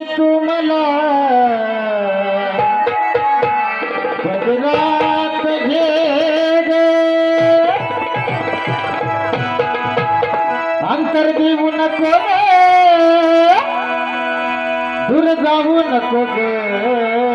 तुम्हाला पदरात घे अंतर देऊ नको दूर जाऊ नको गे.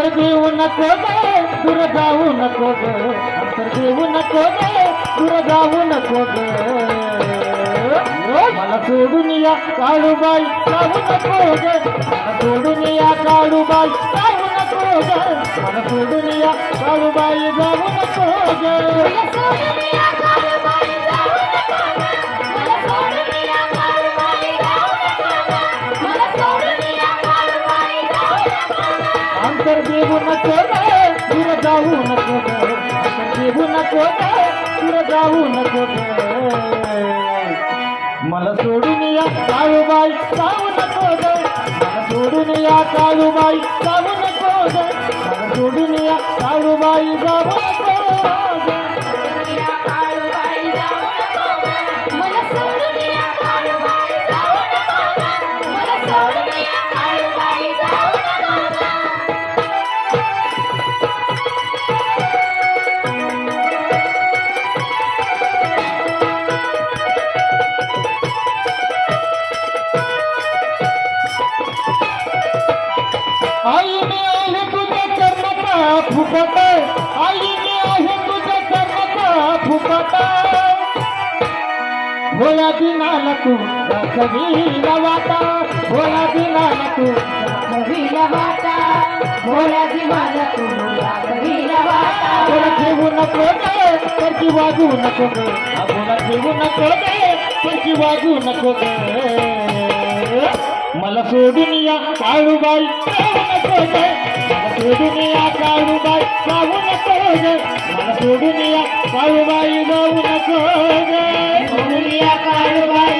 अंतर देऊ नको गे दूर जाऊ नको ग. अंतर देऊ नको गे दूर जाऊ नको ग. मला सोडून या काळूबाई जाऊ नको ग. मला सोडून या काळूबाई जाऊ नको ग. मला सोडून या काळूबाई जाऊ नको ग. देऊ नको दूर जाऊ नको देऊ नको दूर जाऊ नको मला सोडून या काळूबाई जाऊ नको मला सोडून या काळूबाई जाऊ नको मला सोडून या काळूबाई जाऊ नको आईने आहे तुझ्या चरणाचा फुकट. आईने आहे तुझ्या चरणाचा फुकट. भोया दिनाला तू कवीला वाटा. भोया दिनाला तू कवीला वाटा. भोला दिवाला तू कवीला वाटा. बोला नको गे परकी वागू नको गे. बोला ठेवू नको गे परकी वागू नको गे. मला सोडून दुनिया काळूबाई. दुनिया काळूबाई. जाऊ नको गे मला सोडून या काळूबाई जाऊ नको दुनिया काळूबाई.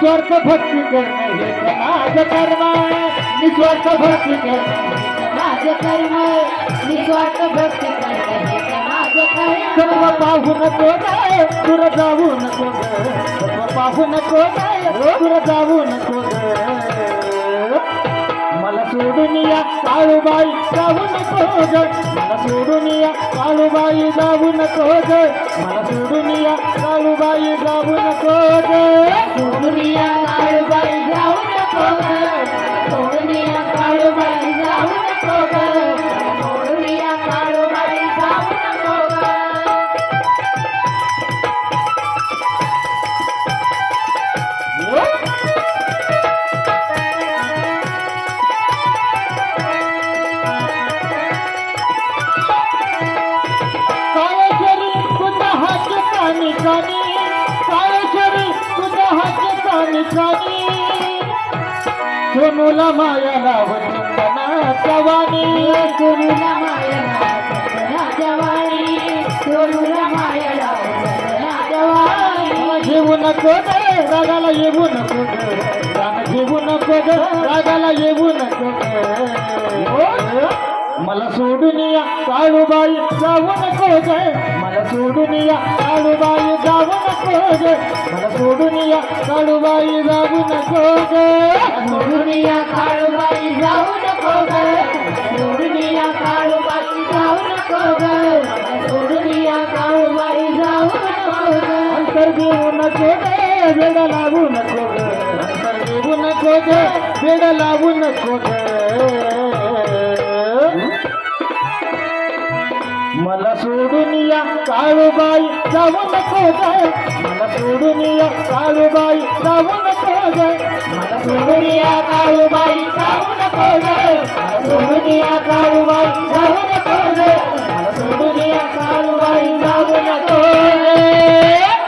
निस्वार्थ भक्ती करणं हे तर माझं कर्म निस्वार्थ भक्ती करणं माझं कर्म निस्वार्थ भक्ती करणं हे तर सर्व पाहू नको दूर जाऊ नको सर्व पाहू नको गे दूर जाऊ नको गे मला सोडून या काळूबाई जाऊ नको गे मला सोडून या काळूबाई जाऊ नको गे कानी कानी काळेश्वरी तुझ्या हात कानी कानी सोनूला माया लाव चंदना चवानी सोनूला मायला चंदना जवानी. सोनूला मायला चंदना जवानी. घेऊ नको गे रागाला येऊ नको राग घेऊ नको रागाला येऊ नको मला सोडून या काळूबाई जाऊ नको गे मला सोडून या काळूबाई जाऊ नको गे मला सोडून या काळूबाई जाऊ नको गे सोडून या काळूबाई जाऊ नको गं. सोडून या काळूबाई जाऊ नको गं. सोडून या काळूबाई जाऊ नको गं. अंतर देऊ नको गे वेळ लागू नको गे ग वेड लावू नको ग मला सोडून या काळूबाई जाऊ नको जाय मला सोडून या काळूबाई जाऊ नको जाय मला सोडून या काळूबाई जाऊ नको जाय सोडून या काळूबाई जाऊ नको जाय मला सोडून या काळूबाई जाऊ